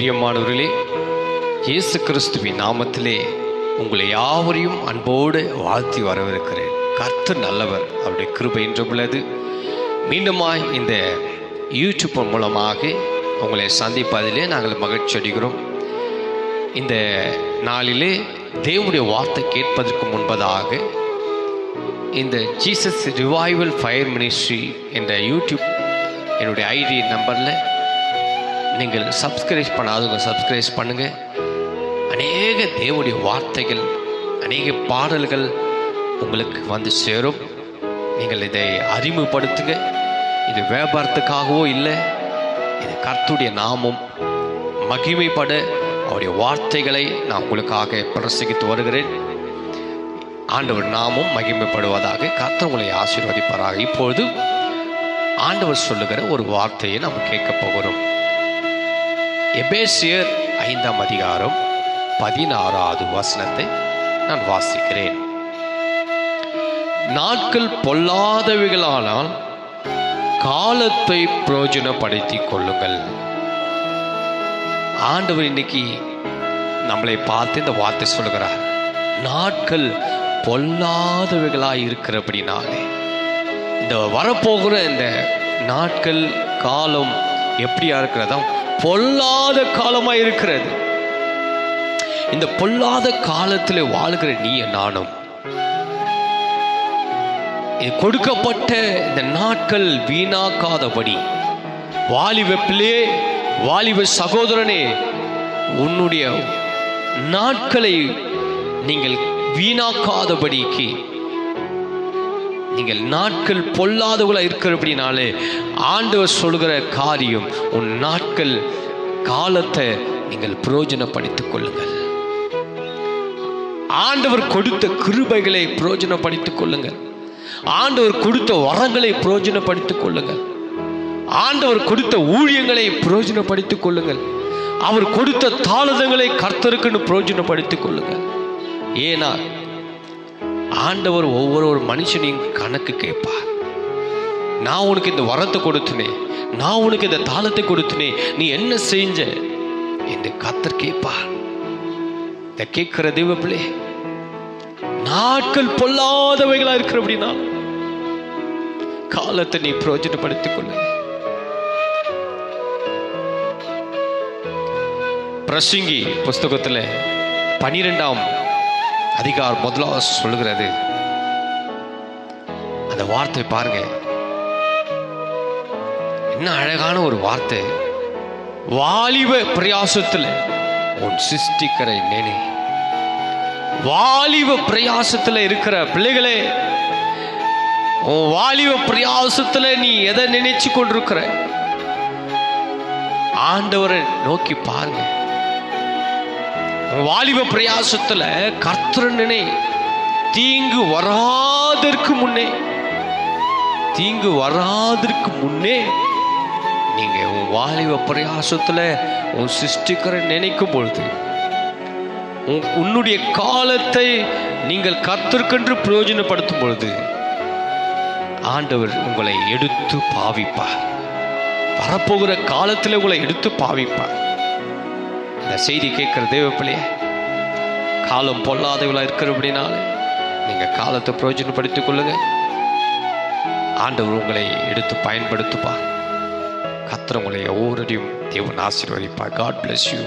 பிரியமானவர்களே இயேசு கிறிஸ்துவின் நாமத்திலே உங்களை யாவரையும் அன்போடு வாழ்த்தி வரவிருக்கிறேன் கர்த்தர் நல்லவர் அவருடைய கிருபை என்றும் உள்ளது. மீண்டுமாய் இந்த யூடியூப் மூலமாக உங்களை சந்திப்பதிலே நாங்கள் மகிழ்ச்சி அடைகிறோம். இந்த நாளிலே தேவனுடைய வார்த்தை கேட்பதற்கு முன்பதாக இந்த ஜீசஸ் ரிவைவல் ஃபயர் மினிஸ்ட்ரி என்ற யூடியூப் என்னுடைய ஐடி நம்பரில் நீங்கள் சப்ஸ்கிரைப் பண்ணாதவங்க சப்ஸ்கிரைப் பண்ணுங்கள் அநேக தேவனுடைய வார்த்தைகள் அநேக பாடல்கள் உங்களுக்கு வந்து சேரும். நீங்கள் இதை அறிமுகப்படுத்துங்க. இது வியாபாரத்துக்காகவோ இல்லை இது கர்த்துடைய நாமம். மகிமைப்பட. அவருடைய வார்த்தைகளை நான் உங்களுக்காக பிரசங்கித்து வருகிறேன். ஆண்டவர் நாமும் மகிமைப்படுவதாக கர்த்தர் உங்களை ஆசீர்வதிப்பாராக. இப்பொழுது ஆண்டவர் சொல்லுகிற ஒரு வார்த்தையை நாம் கேட்க போகிறோம். எபேசியர் ஐந்தாம் அதிகாரம் பதினாறாவது வசனத்தை நான் வாசிக்கிறேன். நாட்கள் பொல்லாதவைகளானால் காலத்தை பிரயோஜனப்படுத்திக் கொள்ளுங்கள். ஆண்டவர் இன்னைக்கு நம்மளை பார்த்து இந்த வார்த்தை சொல்லுகிறார். நாட்கள் பொல்லாதவைகளாக இருக்கிறபடினாலே இந்த வரப்போகிற இந்த நாட்கள் காலம் எப்படியா இருக்கிறதா பொல்லாத காலமா இருக்கிறது. இந்த பொல்லாத காலத்தில் வாழ்கிற நீ நானும். இது கொடுக்கப்பட்ட இந்த நாட்கள் வீணாக்காதபடி வாலிப வாலிப சகோதரனே உன்னுடைய நாட்களை நீங்கள் வீணாக்காதபடிக்கு நீங்கள் நாட்கள் பொல்லாதவர்களாக இருக்கிறபடினாலே ஆண்டவர் சொல்கிற காரியம் உன் நாட்கள் காலத்தை நீங்கள் பிரயோஜனப்படுத்திக் கொள்ளுங்கள். ஆண்டவர் கொடுத்த கிருபைகளை பிரயோஜனப்படுத்திக் கொள்ளுங்கள். ஆண்டவர் கொடுத்த வரங்களை பிரயோஜனப்படுத்திக் கொள்ளுங்கள். ஆண்டவர் கொடுத்த ஊழியங்களை பிரயோஜனப்படுத்திக் கொள்ளுங்கள். அவர் கொடுத்த தாளதங்களை கர்த்தருக்குன்னு பிரயோஜனப்படுத்திக் கொள்ளுங்கள். ஏன்னா ஆண்டவர் ஒவ்வொரு ஒரு மனுஷனையும் கணக்கு கேட்பார். நான் உனக்கு இந்த வரத்தை கொடுத்தனே நான் உனக்கு இந்த தாளத்தை கொடுத்தனே நீ என்ன செஞ்ச? என்று கத்தர் கேட்பார். இதை கேட்கிற தெய்வப்பிள்ளே நாட்கள் பொல்லாதவைகளா இருக்கிற அப்படின்னா காலத்தை நீ பிரயோஜனப்படுத்திக் கொள்ள. பிரசங்கி புஸ்தகத்தில் பனிரெண்டாம் அதிகார் முதலாவது சொல்லுகிறது. அந்த வார்த்தை பாருங்க. என்ன அழகான ஒரு வார்த்தை. வாலிப பிரயாசத்துல உன் சிருஷ்டிக்கரை நேனே வாலிப பிரயாசத்துல இருக்கிற பிள்ளைகளே உன் வாலிப பிரயாசத்தில் நீ எதை நினைச்சு கொண்டிருக்கிற? ஆண்டவரை நோக்கி பாருங்க. வாலிப பிரயாசத்துல கர்த்தரனே நினை தீங்கு வராதற்கு முன்னே தீங்கு வராதற்கு முன்னே நீங்க உன் வாலிப பிரயாசத்துல உன் சிருஷ்டிக்கிற நினைக்கும் பொழுது உன் உன்னுடைய காலத்தை நீங்கள் கர்த்தருக்கென்று பிரயோஜனப்படுத்தும் பொழுது ஆண்டவர் உங்களை எடுத்து பாவிப்பார். வரப்போகிற காலத்தில் உங்களை எடுத்து பாவிப்பார். செய்தி கேட்குற தேவப்பிள்ளையே காலம் பொல்லாதவளா இருக்கிறபடினால நீங்கள் காலத்தை பிரயோஜனப்படுத்திக் கொள்ளுங்க. ஆண்டவர் உங்களை எடுத்து பயன்படுத்துப்பா. கத்திர உங்களை ஒவ்வொருடையும் தேவன் ஆசீர்வதிப்பா காட் பிளஸ் யூ